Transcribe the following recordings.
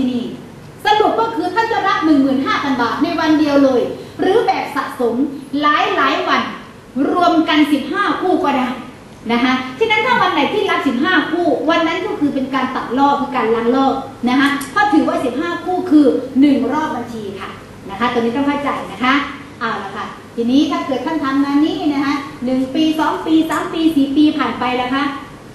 ที่นี่สรุปก็คือท่านจะรับ 15,000 บาทในวันเดียวเลย หรือแบบสะสมหลายหลายวัน รวมกัน 15 คู่ก็ได้นะคะฉะนั้นถ้าวันไหนที่รับ 15 คู่ วันนั้นก็คือเป็นการตัดรอบคือการลังรอบนะคะเพราะถือว่า 15 คู่คือ 1 รอบบัญชีค่ะนะคะตัวนี้ต้องเข้าใจนะคะเอาละค่ะทีนี้ถ้าเกิดท่านทำงานนี้นะคะหนึ่งปี 2 ปี 3 ปี 4 ปีผ่านไปแล้วคะ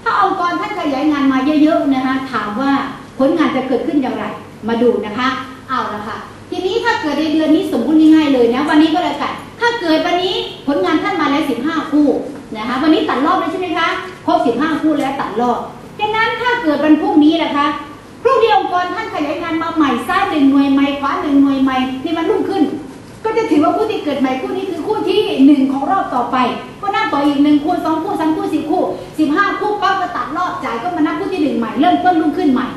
ถ้าองค์กรท่านขยายงานมาเยอะๆนะคะถามว่า ผลงานจะเกิดขึ้นอย่างไร มาดูนะคะ เอาละค่ะ ทีนี้ถ้าเกิดในเดือนนี้สมมุติง่ายๆเลยนะ วันนี้ก็แล้วกัน ถ้าเกิดวันนี้ผลงานท่านมาแล้ว15 คู่นะคะ วันนี้ตัดรอบแล้วใช่ไหมคะ ครบ 15 คู่แล้วตัดรอบดังนั้นถ้าเกิดวันพรุ่งนี้นะคะพรุ่งนี้องค์กรท่านขยายงานมาใหม่ซ้ายหนึ่งหน่วยใหม่ขวาหนึ่งหน่วยใหม่ที่มันรุ่งขึ้น ก็จะถือว่าคู่ที่เกิดใหม่คู่นี้คือคู่ที่หนึ่งของรอบต่อไป ก็นับต่ออีกหนึ่งคู่สองคู่สามคู่สี่คู่สิบห้าคู่ปั๊บก็ตัดรอบจ่ายก็มานับคู่ที่หนึ่งใหม่เริ่มต้นรุ่งขึ้นใหม่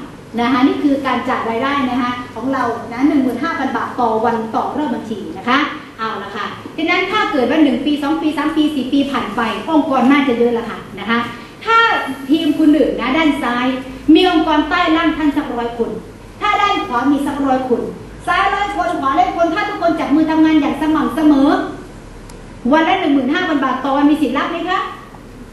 นะคะนี่คือการจ่ายรายได้นะคะของเรานะหนึ่งหมื่นห้าพันบาทต่อวันต่อรอบบัญชีนะคะเอาละค่ะดังนั้นถ้าเกิดว่าหนึ่งปีสองปีสามปีสี่ปีผ่านไป องค์กรน่าจะเยอะละค่ะนะคะ ถ้าทีมคุณหนึ่งนะด้านซ้าย มีองค์กรใต้ล่างท่านสักร้อยคนถ้าด้านขวามีสักร้อยคนซ้ายร้อยคนขวาร้อยคนถ้าทุกคนจับมือทำงานอย่างสม่ำเสมอ วันละหนึ่งหมื่นห้าพันบาทต่อวันมีสิทธิ์รับไหมคะ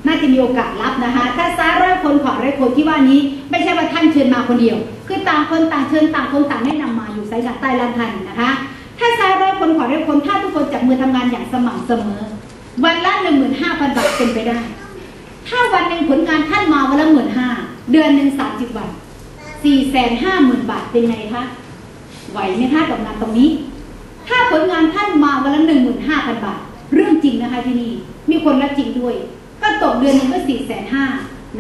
น่าจะมีโอกาสรับนะคะ ถ้าซายร้อยคนขวาร้อยคนที่ว่านี้ ไม่ใช่ว่าท่านเชิญมาคนเดียว คือต่างคนต่างเชิญต่างคนต่างแนะนำมาอยู่ไซกับใต้ลานทันนะคะ ถ้าซายร้อยคนขวาร้อยคนถ้าทุกคนจับมือทำงานอย่างสม่ำเสมอ วันละหนึ่งหมื่นห้าพันบาทเป็นไปได้ ถ้าวันหนึ่งผลงานท่านมาวันละหมื่นห้าเดือนหนึ่งสามสิบวันสี่แสนห้าหมื่นบาทเป็นไงคะไหวไหมคะกับงานตรงนี้ ถ้าผลงานท่านมาวันละหนึ่งหมื่นห้าพันบาท เรื่องจริงนะคะที่นี่มีคนรับจริงด้วย ก็ตกเดือนหนึงก็สี่แสนห้า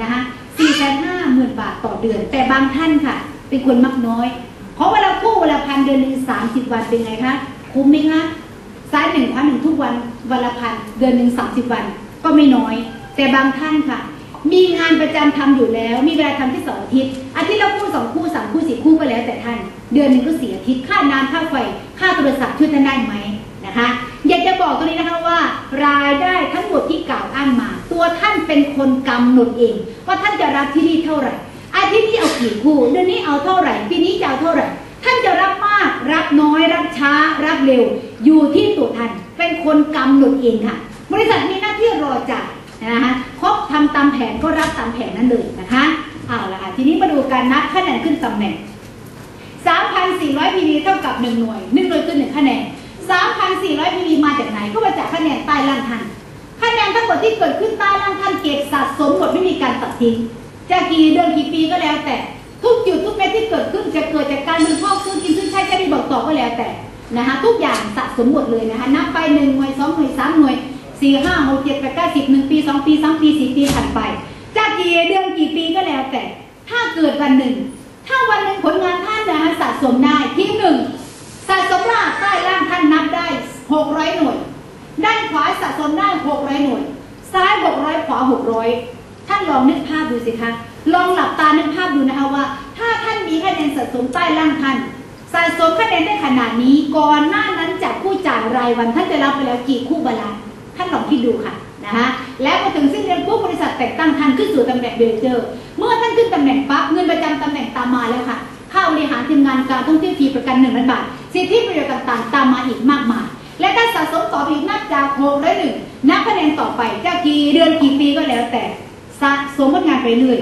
นะคะสี่แสนห้าหมื่นบาทต่อเดือน แต่บางท่านค่ะ เป็นคนมักน้อย เพราะเวลาคู่เวลาพันเดือนหนึ่งสามสิบวันเป็นไงคะคุ้มไหมคะซ้ายหนึ่งพันหนึ่งทุกวันวันละพันเดือนหนึ่งสามสิบวันก็ไม่น้อย แต่บางท่านค่ะ มีงานประจำทำอยู่แล้ว มีเวลาทำที่สองอาทิตย์อาทิตย์ละคู่สองคู่สามคู่สี่คู่ก็แล้วแต่ท่าน เดือนหนึ่งก็เสียอาทิตย์ค่าน้ำค่าไฟค่าโทรศัพท์ช่วยท่านได้ไหมนะคะ บอกตรงนี้นะคะว่ารายได้ทั้งหมดที่กล่าวอ้างมา ตัวท่านเป็นคนกำหนดเองว่าท่านจะรับที่นี่เท่าไหร่ อาทิตย์นี้เอากี่คู่เดือนนี้เอาเท่าไหร่ปีนี้จะเอาเท่าไหร่ ท่านจะรับมาก รับน้อย รับช้า รับเร็ว อยู่ที่ตัวท่านเป็นคนกำหนดเองค่ะ บริษัทมีหน้าที่รอจ่ายนะคะครบทำตามแผนก็รับตามแผนนั้นเลยนะคะเอาละค่ะทีนี้มาดูการนับคะแนนขึ้นตำแหน่ง3,400 PV เท่ากับ 1 หน่วย 1 หน่วยคือ1คะแนน 3,400 PV มาจากไหน ก็มาจาก คะแนนใต้ล่างทันคะแนนทั้งหมดที่เกิดขึ้นใต้ล่างทันเก็บสะสมหมดไม่มีการตัดทิ้งจะกี่เดือนกี่ปีก็แล้วแต่ ทุกจุดทุกเม็ดที่เกิดขึ้นจะเกิดจากการบริโภคซื้อกินซื้อใช้จะได้บอกต่อก็แล้วแต่นะคะทุกอย่างสะสมหมดเลยนะคะนับไปหนึ่งหน่วยสองหน่วยสามหน่วยสี่ห้าหกเจ็ดแปดเก้าสิบหนึ่งปีสองปีสามปีสี่ปีผ่านไปจะกี่เดือนกี่ปีก็แล้วแต่ ถ้าเกิดวันหนึ่ง ถ้าวันหนึ่งผลงานท่านนะคะสะสมได้ที่หนึ่งสะสมล่าใต้ล่างท่านนับได้หกร้อยหน่วย ด้านขวาสะสมได้หกร้อยหน่วย ซ้ายหกร้อยขวาหกร้อยท่านลองนึกภาพดูสิคะ ลองหลับตานึกภาพดูนะคะว่า ถ้าท่านมีคะแนนสะสมใต้ล่างท่าน สะสมคะแนนได้ขนาดนี้ ก่อนหน้านั้นจากผู้จ่ายรายวันท่านจะรับไปแล้วกี่คู่บาลานท่านลองคิดดูค่ะนะคะแล้วพอถึงสิ้นเดือนปุ๊บบริษัทแต่งตั้งท่านขึ้นสู่ตำแหน่งเบลเจอร์ เมื่อท่านขึ้นตำแหน่งปั๊บเงินประจำตำแหน่งตามมาแล้วค่ะ ค่าบริหารทีมงานการท่องเที่ยวฟรีประกันหนึ่งพันบาท สิทธิประโยชน์ต่างๆ ตามมาอีกมากมาย และถ้าสะสมต่อไปอีกนับจากหกและหนึ่งนับคะแนนต่อไปจะกี่เดือนกี่ปีก็แล้วแต่สะสมผลงานไปเรื่อย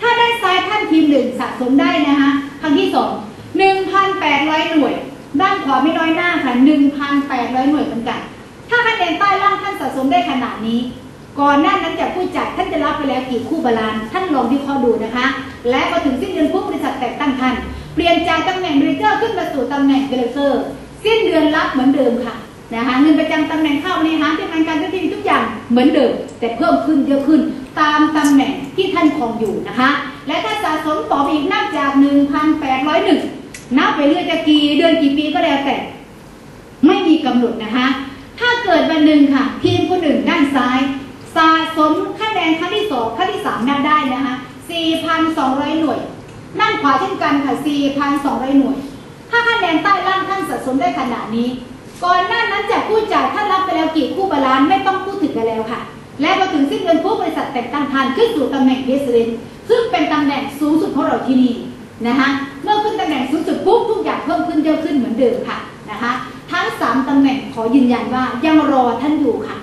ถ้าได้านซ้ายท่านทีมหนึ่งสะสมได้นะคะครั้งที่สองหนึ่งพันแปดร้อยหน่วย ด้านขวาไม่น้อยหน้าค่ะหนึ่งพันแปดร้อยหน่วยเหมือนกัน ถ้าคะแนนใต้ล่างท่านสะสมได้ขนาดนี้ ก่อนหน้านั้นจากผู้จัดท่านจะรับไปแล้วกี่คู่บาลานท่านลองวิเคราะห์ดูนะคะ และพอถึงสิ้นเดือนปุ๊บบริษัทแต่งตั้งท่านเปลี่ยนจากตำแหน่งเรเจอร์ขึ้นมาสู่ตำแหน่งเดลเซอร์สิ้นเดือนรับเหมือนเดิมค่ะ นะคะเงินประจำตำแหน่งเข้าบริหารที่งานการเจ้าที่ทุกอย่างเหมือนเดิม แต่เพิ่มขึ้นเยอะขึ้นตามตำแหน่งที่ท่านครองอยู่นะคะ และถ้าสะสมต่อไปอีกนับจาก 1,801 นับไปเรื่อยจะกี่เดือนกี่ปีก็แล้วแต่ ไม่มีกำหนดนะคะ ถ้าเกิดวันหนึ่งค่ะ ทีมคนหนึ่งด้านซ้าย สะสมคะแนนครั้งที่สองครั้งที่สามนับได้นะคะ 4,200 หน่วยด้านขวาเช่นกันค่ะ 4,200 หน่วย ถ้าคะแนนใต้ล่างท่านสะสมได้ขนาดนี้ ก่อนหน้านั้นจากผู้จ่ายท่านรับไปแล้วกี่คู่บาลานไม่ต้องพูดถึงกันแล้วค่ะ และพอถึงสิ้นเดือนผู้บริษัทแต่งตั้งทานขึ้นสู่ตำแหน่งเพสเรนซึ่งเป็นตำแหน่งสูงสุดของเราที่นี่นะคะเมื่อขึ้นตำแหน่งสูงสุดปุ๊บทุกอย่างเพิ่มขึ้นเยอะขึ้นเหมือนเดิมค่ะนะคะทั้งสามตำแหน่งขอยืนยันว่ายังรอท่านอยู่ค่ะ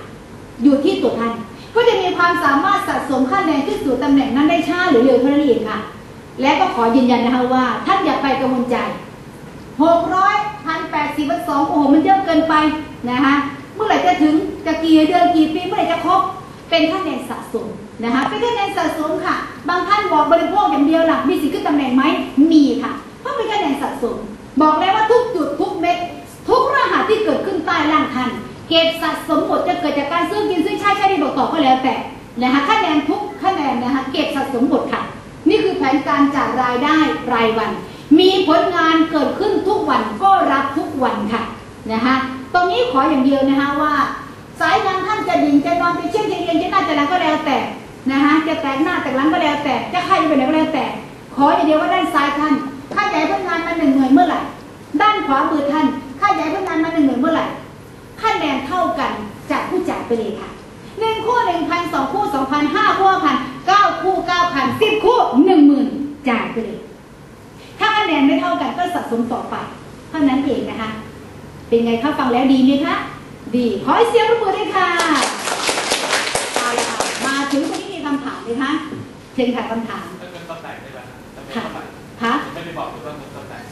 อยู่ที่ตัวท่านก็จะมีความสามารถสะสมคะแนนขึ้นสู่ตำแหน่งนั้นได้ช้าหรือเร็วเท่านั้นเองค่ะ และก็ขอยืนยันนะคะว่า ท่านอย่าไปกังวลใจหกร้อย แปดสิบสองโอ้โหมันเยอะเกินไปนะคะเมื่อไหร่จะถึงจะกี่เดือนกี่ปีเมื่อไหร่จะครบเป็นคะแนนสะสมนะคะเป็นคะแนนสะสมค่ะ บางท่านบอกบริโภคอย่างเดียวล่ะมีสิทธิ์ขึ้นตำแหน่งไหมมีค่ะ เพราะเป็นคะแนนสะสม บอกเลยว่าทุกจุดทุกเม็ดทุกรหัสที่เกิดขึ้นใต้ร่างท่านเก็บสะสมหมดจะเกิดจากการซื้อกินซื้อใช้ใช้ดีบอกต่อก็แล้วแต่นะคะคะแนนทุกคะแนนนะคะเก็บสะสมหมดค่ะ นี่คือแผนการจ่ายรายได้รายวัน มีผลงานเกิดขึ้นทุกวันก็รับทุกวันค่ะนะคะตรงนี้ขออย่างเดียวนะคะว่า สายงานท่านจะดิ่งจะนอนจะเชี่ยงจะเรียนจะหน้าจะหลังก็แล้วแต่นะคะจะแตกหน้าแตกหลังก็แล้วแต่จะใครไปไหนก็แล้วแต่ ขออย่างเดียวว่าด้านซ้ายท่านข้าใหญ่ผลงานมาหนึ่งหน่วยเมื่อไหร่ ด้านขวามือท่านข้าใหญ่ผลงานมาหนึ่งหน่วยเมื่อไหร่คะแนนเท่ากันจากผู้จ่ายไปเลยค่ะหนึ่งคู่หนึ่งพันสองคู่สองพันห้าคู่พันเก้าคู่เก้าพันสิบคู่หนึ่งหมื่นจ่ายไปเลย แนนไม่เท่ากันก็สะสมต่อไป เท่านั้นเองนะคะ เป็นไงคะฟังแล้วดีไหมคะ ดี ขอให้เสียงปรบมือด้วยค่ะเอาละค่ะ มาถึงคนที่มีคำถามเลยคะเชิญค่ะคำถามเงินตำแหน่งได้ไหมตำแหน่งค่ะตำแหน่งคะไม่ได้บอกเลยว่าเงินตำแหน่ง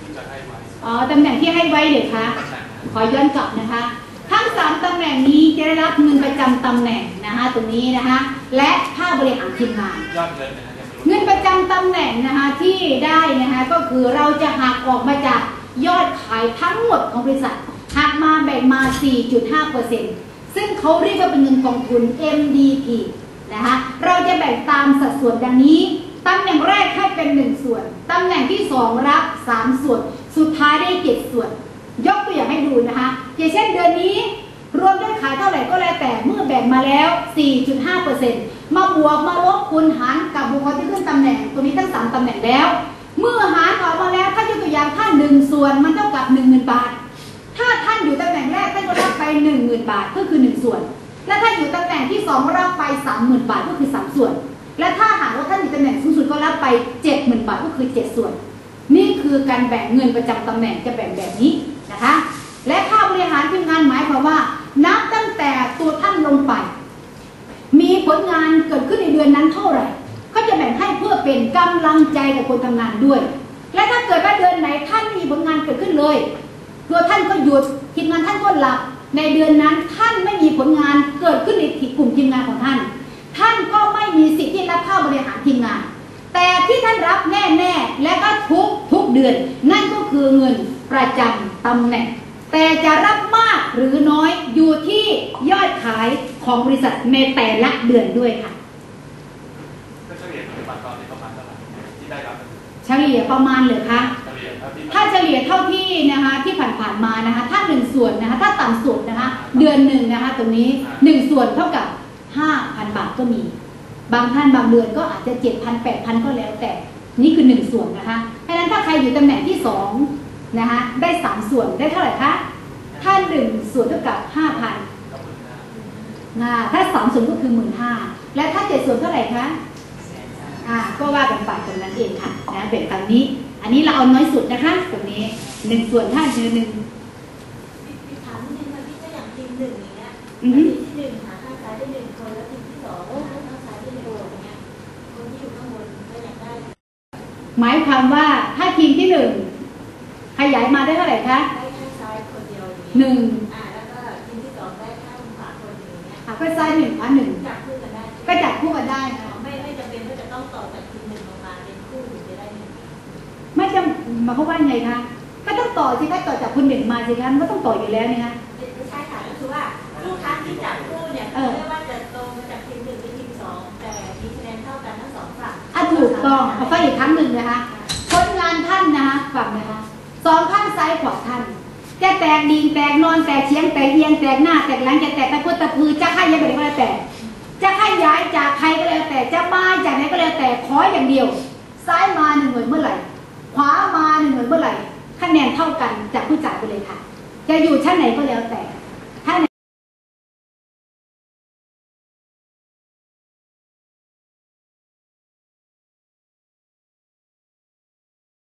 ที่จะให้ไว้ อ๋อ ตำแหน่งที่ให้ไว้เลยคะตำแหน่งขอย้อนกลับนะคะทั้งสามตำแหน่งนี้จะได้รับเงินประจำตำแหน่งนะคะตรงนี้นะคะ และค่าบริหารทีมงานยอดเงินนะฮะยังไม่รู้ เงินประจำตำแหน่งนะคะที่ได้นะคะก็คือเราจะหักออกมาจากยอดขายทั้งหมดของบริษัทหักมาแบ่งมา 4.5%ซึ่งเขาเรียกว่าเป็นเงินกองทุน MDP นะคะเราจะแบ่งตามสัดส่วนดังนี้ตำแหน่งแรกให้เป็น 1 ส่วน ตำแหน่งที่ 2 รับ 3 ส่วน สุดท้ายได้ 7 ส่วน ยกตัวอย่างให้ดูนะคะอย่างเช่นเดือนนี้ รวมยอดขายเท่าไหร่ก็แล้วแต่เมื่อแบ่งมาแล้ว 4.5% มาบวกมาลบคูณหารกับบุคคลที่ขึ้นตำแหน่ง ตัวนี้ทั้ง3ตำแหน่งแล้ว เมื่อหารออกมาแล้วถ้ายกตัวอย่างท่าน1ส่วนมันเท่ากับ10,000บาท ถ้าท่านอยู่ตำแหน่งแรกท่านก็รับไป10,000บาทก็คือ1ส่วน และถ้าอยู่ตำแหน่งที่สองรับไป30,000บาทก็คือ3ส่วน และถ้าหากว่าท่านอยู่ตำแหน่งสูงสุดก็รับไป70,000บาทก็คือ7ส่วน นี่คือการแบ่งเงินประจำตำแหน่งจะแบ่งแบบนี้นะคะ และค่าบริหารทีมงานหมายความว่า นับตั้งแต่ตัวท่านลงไป ผลงานเกิดขึ้นในเดือนนั้นเท่าไหร่เขาจะแบ่งให้เพื่อเป็นกำลังใจกับคนทำงานด้วย และถ้าเกิดว่าเดือนไหนท่านไม่มีผลงานเกิดขึ้นเลยตัวท่านก็หยุดทีมงานท่านก็หลับ ในเดือนนั้นท่านไม่มีผลงานเกิดขึ้นในกลุ่มทีมงานของท่าน ท่านก็ไม่มีสิทธิ์ที่รับค่าบริหารทีมงาน แต่ที่ท่านรับแน่ๆและก็ทุกทุกเดือน นั่นก็คือเงินประจำตำแหน่ง แต่จะรับมากหรือน้อยอยู่ที่ยอดขาย ของบริษัทในแต่ละเดือนด้วยค่ะก็เฉลี่ยปัจจุบันตอนนี้ประมาณเท่าไหร่ที่ได้รับเฉลี่ยประมาณเหรือคะเฉลี่ยเท่าที่ถ้าเฉลี่ยเท่าที่นะคะที่ผ่านๆมานะคะ ถ้าหนึ่งส่วนนะคะ ถ้าต่ำสุดนะคะ เดือนหนึ่งนะคะ ตรงนี้หนึ่งส่วนเท่ากับห้าพันบาทก็มี บางท่านบางเดือนก็อาจจะเจ็ดพันแปดพันก็แล้วแต่นี่คือหนึ่งส่วนนะคะเพราะฉะนั้นถ้าใครอยู่ตำแหน่งที่สองนะคะ ได้สามส่วนได้เท่าไหร่คะ ถ้าหนึ่งส่วนเท่ากับห้าพันก็หมื่นห้า อ่าถ้าสามส่วนก็คือหมื่นห้าและถ้าเจ็ดส่วนเท่าไหร่คะอ่าก็ว่ากันไปตรงนั้นเองค่ะนะเป็นตามนี้ อันนี้เราเอาน้อยสุดนะคะตรงนี้หนึ่งส่วนห้าคือหนึ่งถามนิดนึงค่ะพี่ก็อย่างทีมหนึ่งอย่างเงี้ยอือฮึทีมที่หนึ่งหาข้างซ้ายได้หนึ่งคนแล้วทีมที่สองหาข้างซ้ายได้หนึ่งคนอย่างเงี้ยคนที่อยู่ข้างบนก็อยากได้ หมายความว่าถ้าทีมที่หนึ่งขยายมาได้เท่าไหร่คะได้ข้างซ้ายคนเดียวอย่างหเงี้ยนึ่งอ่าแล้วก็ทีมที่สองได้ข้างขวาคน หนึ่งอย่างเงี้ยหาก็ซ้ายหนึ่งขวาหนึ่งจับคู่กันได้ก็จับคู่กันได้นะไม่ไม่จำเป็นว่าจะต้องต่อจากทีมหนึ่งลงมาเป็นคู่ถึงจะได้หนึ่งไม่จำหมายความว่าไงคะก็ต้องต่อสิคะต่อจากคุณหนึ่งมาสิคะมันก็ต้องต่ออยู่แล้วนี่คะไม่ใช่ค่ะก็คือว่าทุกครั้งที่จับคู่เนี่ยเออไม่ว่าจะตรงมาจากทีมหนึ่งหรือทีมสองแต่มีคะแนนเท่ากันทั้งสองฝั่งอะถูกต้องเอาไปอีกครั้งหนึ่งนะคะผลงานท่านนะคะฟังนะคะสองข้างซ้ายขวาท่าน จะแตกดินแตกนอนแตกเฉียงแตกเอียงแตกหน้าแตกหลังจะแตกตะพุตะพือจะให้ยังไงก็แล้วแต่ จะให้ย้ายจากใครก็แล้วแต่จะมาจากไหนก็แล้วแต่ขออย่างเดียว ซ้ายมาหนึ่งหน่วยเมื่อไหร่ ขวามาหนึ่งหน่วยเมื่อไหร่คะแนนเท่ากันจากผู้จ่ายไปเลยค่ะ จะอยู่ชั้นไหนก็แล้วแต่